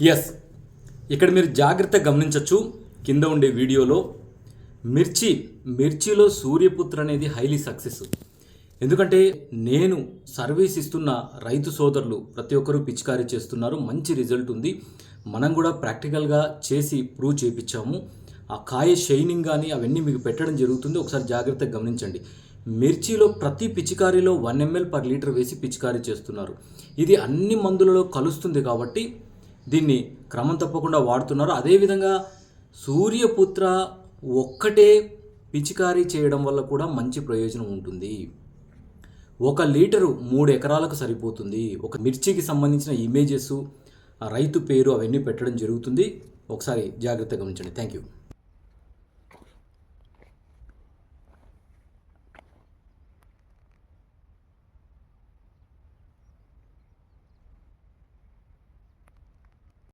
Yes ఇక్కడ మీరు జాగ్రత్తగా గమనించవచ్చు కింద ఉండే వీడియోలో మిర్చి మిర్చిలో సూర్యపుత్ర అనేది హైలీ సక్సెస్ ఎందుకంటే నేను సర్వీస్ ఇస్తున్న రైతు సోదరులు ప్రతి ఒక్కరూ పిచికారీ చేస్తున్నారు. మంచి రిజల్ట్ ఉంది. మనం కూడా ప్రాక్టికల్గా చేసి ప్రూవ్ చేయించాము ఆ కాయ షైనింగ్ కానీ అవన్నీ మీకు పెట్టడం జరుగుతుంది. ఒకసారి జాగ్రత్తగా గమనించండి. మిర్చిలో ప్రతి పిచికారీలో వన్ ఎంఎల్ పర్ లీటర్ వేసి పిచికారీ చేస్తున్నారు. ఇది అన్ని మందులలో కలుస్తుంది కాబట్టి దీన్ని క్రమం తప్పకుండా వాడుతున్నారు. అదేవిధంగా సూర్యపుత్ర ఒక్కటే పిచికారీ చేయడం వల్ల కూడా మంచి ప్రయోజనం ఉంటుంది. ఒక లీటరు మూడు ఎకరాలకు సరిపోతుంది. ఒక మిర్చికి సంబంధించిన ఇమేజెస్ రైతు పేరు అవన్నీ పెట్టడం జరుగుతుంది. ఒకసారి జాగ్రత్తగా గమనించండి థ్యాంక్ యూ.